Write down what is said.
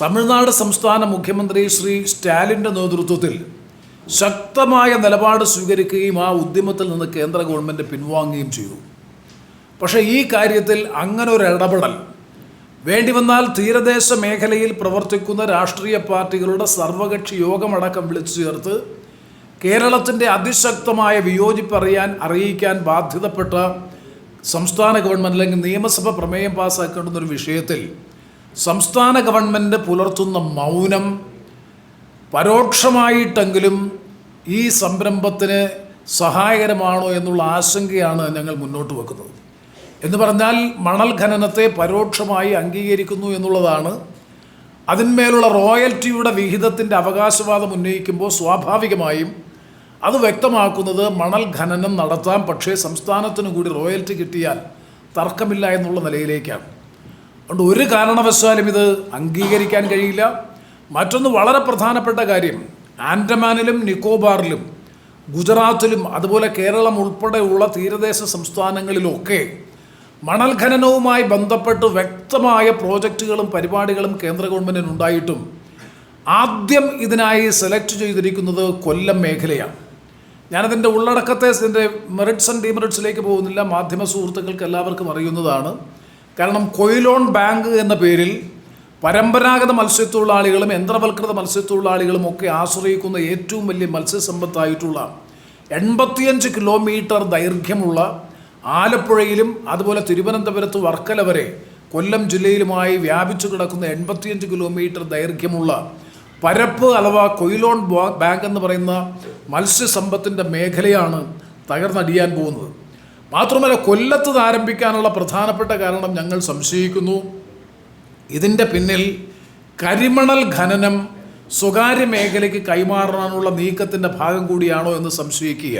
തമിഴ്നാട് സംസ്ഥാന മുഖ്യമന്ത്രി ശ്രീ സ്റ്റാലിന്റെ നേതൃത്വത്തിൽ ശക്തമായ നിലപാട് സ്വീകരിക്കുകയും ആ ഉദ്യമത്തിൽ നിന്ന് കേന്ദ്ര ഗവൺമെന്റ് പിൻവാങ്ങുകയും ചെയ്തു. പക്ഷേ ഈ കാര്യത്തിൽ അങ്ങനെ ഒരു ഇടപെടൽ. വേണ്ടി വന്നാൽ തീരദേശ മേഖലയിൽ പ്രവർത്തിക്കുന്ന രാഷ്ട്രീയ പാർട്ടികളുടെ സർവകക്ഷി യോഗമടക്കം വിളിച്ചു ചേർത്ത് കേരളത്തിന്റെ അതിശക്തമായ വിയോജിപ്പ് അറിയാൻ അറിയിക്കാൻ ബാധ്യതപ്പെട്ട സംസ്ഥാന ഗവൺമെന്റ് അല്ലെങ്കിൽ നിയമസഭ പ്രമേയം പാസ്സാക്കേണ്ടുന്ന ഒരു വിഷയത്തിൽ സംസ്ഥാന ഗവൺമെന്റ് പുലർത്തുന്ന മൗനം പരോക്ഷമായിട്ടെങ്കിലും ഈ സംരംഭത്തിന് സഹായകരമാണോ എന്നുള്ള ആശങ്കയാണ് ഞങ്ങൾ മുന്നോട്ട് വെക്കുന്നത്. എന്ന് പറഞ്ഞാൽ മണൽ ഖനനത്തെ പരോക്ഷമായി അംഗീകരിക്കുന്നു എന്നുള്ളതാണ്. അതിന്മേലുള്ള റോയൽറ്റിയുടെ വിഹിതത്തിന്റെ അവകാശവാദം ഉന്നയിക്കുമ്പോൾ സ്വാഭാവികമായും അത് വ്യക്തമാക്കുന്നത് മണൽ ഖനനം നടത്താം പക്ഷേ സംസ്ഥാനത്തിനു കൂടി റോയൽറ്റി കിട്ടിയാൽ തർക്കമില്ല എന്നുള്ള നിലയിലേക്കാണ്. അതുകൊണ്ട് ഒരു കാരണവശാലും ഇത് അംഗീകരിക്കാൻ കഴിയില്ല. മറ്റൊന്ന് വളരെ പ്രധാനപ്പെട്ട കാര്യം. ആൻഡമാനിലും നിക്കോബാറിലും ഗുജറാത്തിലും അതുപോലെ കേരളം ഉൾപ്പെടെയുള്ള തീരദേശ സംസ്ഥാനങ്ങളിലൊക്കെ മണൽ ഖനനവുമായി ബന്ധപ്പെട്ട് വ്യക്തമായ പ്രോജക്റ്റുകളും പരിപാടികളും കേന്ദ്ര ഗവൺമെന്റിന് ഉണ്ടായിട്ടും ആദ്യം ഇതിനായി സെലക്ട് ചെയ്തിരിക്കുന്നത് കൊല്ലം മേഖലയാണ്. ഞാനതിന്റെ ഉള്ളടക്കത്തെ ഇതിന്റെ മെറിറ്റ്സ് ആൻഡ് ഡിമെറിറ്റ്സിലേക്ക് പോകുന്നില്ല. മാധ്യമ സുഹൃത്തുക്കൾക്ക് എല്ലാവർക്കും അറിയുന്നതാണ്. കാരണം കൊയിലോൺ ബാങ്ക് എന്ന പേരിൽ പരമ്പരാഗത മത്സ്യത്തൊഴിലാളികളും യന്ത്രവൽകൃത മത്സ്യത്തൊഴിലാളികളും ഒക്കെ ആശ്രയിക്കുന്ന ഏറ്റവും വലിയ മത്സ്യസമ്പത്തായിട്ടുള്ള എൺപത്തിയഞ്ച് കിലോമീറ്റർ ദൈർഘ്യമുള്ള ആലപ്പുഴയിലും അതുപോലെ തിരുവനന്തപുരത്ത് വർക്കല വരെ കൊല്ലം ജില്ലയിലുമായി വ്യാപിച്ചു കിടക്കുന്ന എൺപത്തിയഞ്ച് കിലോമീറ്റർ ദൈർഘ്യമുള്ള പരപ്പ് അഥവാ കൊയിലോൺ ബാങ്ക് എന്ന് പറയുന്ന മത്സ്യസമ്പത്തിന്റെ മേഖലയാണ് തകർന്നടിയാൻ പോകുന്നത്. മാത്രമല്ല കൊല്ലത്ത് ആരംഭിക്കാനുള്ള പ്രധാനപ്പെട്ട കാരണം ഞങ്ങൾ സംശയിക്കുന്നു. ഇതിന്റെ പിന്നിൽ കരിമണൽ ഖനനം സ്വകാര്യ മേഖലയ്ക്ക് കൈമാറാനുള്ള നീക്കത്തിന്റെ ഭാഗം കൂടിയാണോ എന്ന് സംശയിക്കുക